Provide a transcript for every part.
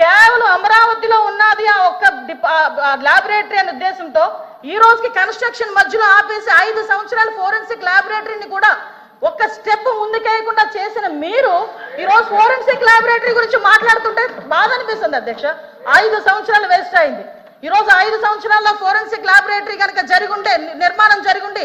కేవలం అమరావతిలో ఉన్నది ఆ ఒక్క ల్యాబొరేటరీ అనే ఉద్దేశంతో ఈ రోజుకి కన్స్ట్రక్షన్ మధ్యలో ఆపేసి ఐదు సంవత్సరాలు ఫోరెన్సిక్ ల్యాబొరేటరీని కూడా ఒక్క స్టెప్ ముందుకేయకుండా చేసిన మీరు ఈ రోజు ఫోరెన్సిక్ ల్యాబొరేటరీ గురించి మాట్లాడుతుంటే బాధ అనిపిస్తుంది అధ్యక్ష. ఐదు సంవత్సరాలు వేస్ట్ అయింది. ఈ రోజు ఐదు సంవత్సరాల్లో ఫోరెన్సిక్ ల్యాబొరేటరీ కనుక జరిగుంటే ఉంటే నిర్మాణం జరిగుండి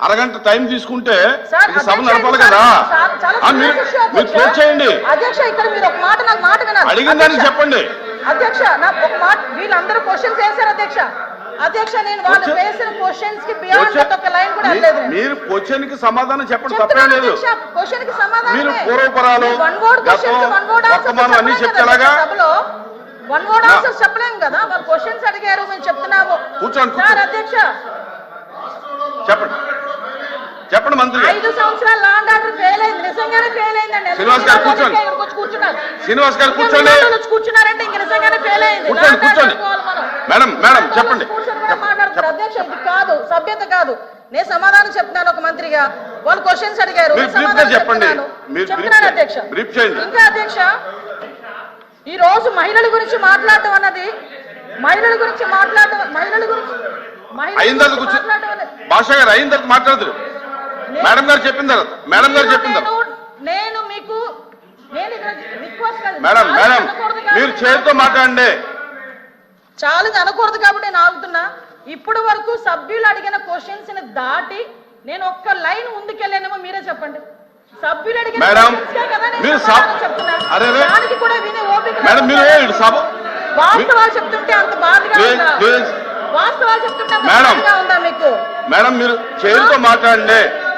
అరగంట టైం తీసుకుంటే సభ నడపాలి కదా మీరు. క్లోజ్ చేయండి అధ్యక్ష ఇక్కడ మీరు ఒక మాట నాకు మాట అడిగిన దానికి చెప్పండి అధ్యక్ష నాకు ఒక మాట వీళ్ళందరూ క్వశ్చన్స్ వేశారు అధ్యక్ష అధ్యక్ష నేను వాళ్ళు Question- వేసిన క్వశ్చన్స్కి బియాండ్ క్వశ్చన్- ఒక లైన్ కూడా నేను. మీరు క్వశ్చన్కి సమాధానం చెప్పండి తప్పే లేదు క్వశ్చన్కి సమాధానమే. మీరు పూర్వపరాలు, one word question one word అన్నీ చెప్పలేం చెప్తే కదా ఎలాగా? సభలో వన్ వర్డ్ చెప్పలేం కదా వాళ్ళు క్వశ్చన్స్ అడిగారు మేము చెప్తున్నాము కూర్చోండి, సార్. అధ్యక్ష చెప్పండి చెప్పండి మంత్రి ఐదు సంవత్సరాలు లాండ్ ఆర్డర్ ఫెయిల్ అయింది. నిజంగానే ఫెయిల్ అయిందండి. శ్రీనివాస్ గారు కూర్చోండి. కూర్చున్నారు? శ్రీనివాస్ గారు కూర్చోండి. కూర్చున్నారంటే ఇంక నిజంగానే ఫెయిల్ అయింది. కూర్చోండి, కూర్చోండి. మేడం, మేడం, చెప్పండి. మాట్లాడుతున్నారు. అధ్యక్ష ఇది కాదు సభ్యత కాదు. నేను సమాధానం చెప్తున్నాను ఒక మంత్రిగా. వాళ్ళు క్వశ్చన్స్ అడిగారు. చెప్పండి. చెప్తున్నాను. అధ్యక్ష. ఇంకా అధ్యక్ష ఈ రోజు మహిళల గురించి మాట్లాడటం అన్నది మహిళల గురించి మాట్లాడటం మహిళల గురించి మహిళల మాట్లాడటం భాష గారు అయిన తర్వాత మేడం గారు చెప్పిన తర్వాత మేడం గారు నేను- చెప్పిన తర్వాత. నేను- మీకు. మేడం చాలా మేడం మీరు చేతితో మాట్లాడండి. ఛాలెంజ్ అనకూడదు కాబట్టి నేను ఆగుతున్నా ఇప్పటి వరకు సభ్యులు అడిగిన క్వశ్చన్స్ని దాటి నేను ఒక్క లైన్ ముందుకెళ్ళానేమో మీరే చెప్పండి. సభ్యులు అడిగిన మేడం, మీరు. దానికి కూడా వినే ఓపిక మేడం మీరు సభ వాస్తవాలు చెప్తుంటే అంత బాధగా ఉందా. వాస్తవాలు చెప్తుంటే మేడం. ఉందా మీకు? మేడం మీరు చేతితో మాట్లాడండి.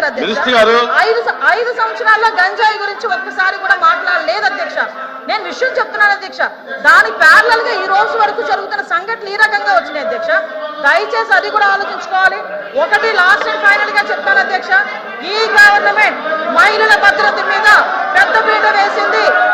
తీసుకొచ్చారు అధ్యక్ష. ఐదు ఐదు సంవత్సరాల్లో గంజాయి గురించి ఒక్కసారి కూడా మాట్లాడలేదు అధ్యక్ష. నేను విషయం చెప్తున్నాను అధ్యక్ష. దాని ప్యారలల్గా ఈ రోజు వరకు జరుగుతున్న సంఘటనలు ఈ రకంగా వచ్చినాయి అధ్యక్ష. దయచేసి అది కూడా ఆలోచించుకోవాలి. ఒకటి లాస్ట్ అండ్ ఫైనల్గా చెప్తాను అధ్యక్ష. ఈ గవర్నమెంట్ మహిళల భద్రత మీద పెద్ద పీట వేసింది.